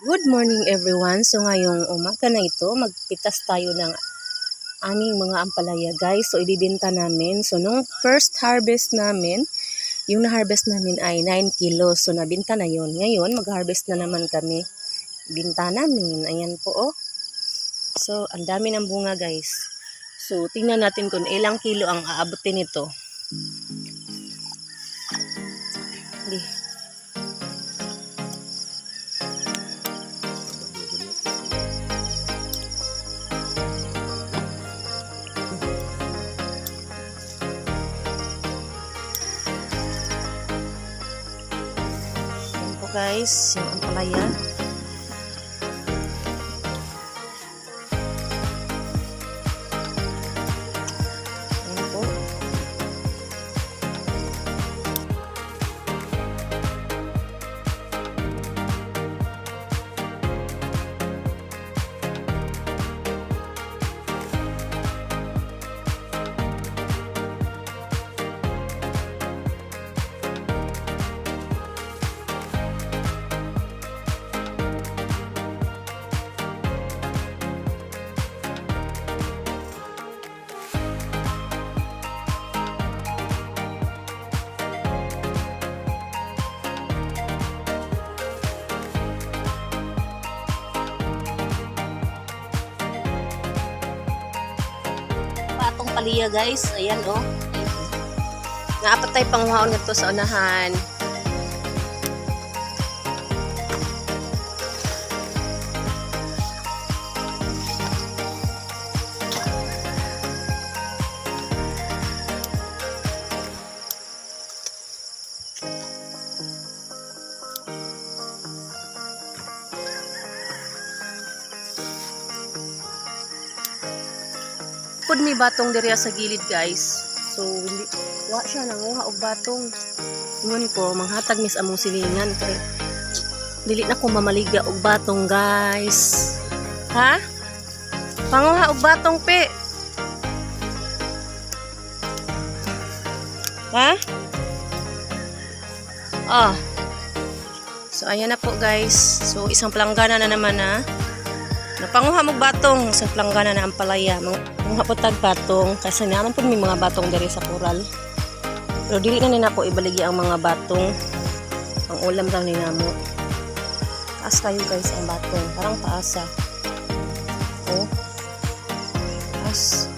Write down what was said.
Good morning everyone. So ngayong umaga na ito, magpitas tayo ng aming mga ampalaya guys. So ibibenta namin. So nung first harvest namin, yung na-harvest namin ay 9 kilos. So nabinta na yun. Ngayon, mag-harvest na naman kami. Binta namin. Ayan po oh. So ang dami ng bunga guys. So tingnan natin kung ilang kilo ang aabutin nito. Di. Guys, yung ampalaya. Paliya guys. Ayan oh. Naapatay panghaon nito sa unahan. Pud may batong diriya sa gilid guys. So hindi wa siya nanguha og batong. Ngun ko manghatag mis among silingan kay dili na ko mamaliga og batong guys. Ha? Panguha og batong pe. Ha? Ah. So ayan na po guys. So isang planggana na naman na. Napanguha mo batong sa planggana na ang palaya. Mga po tag batong kasi naman po may mga batong dari sa kural. Pero dili na nina po ibaligi ang mga batong. Ang ulam lang ni namo. Taas kayo guys ang batong. Parang paasa. Oh. Taas.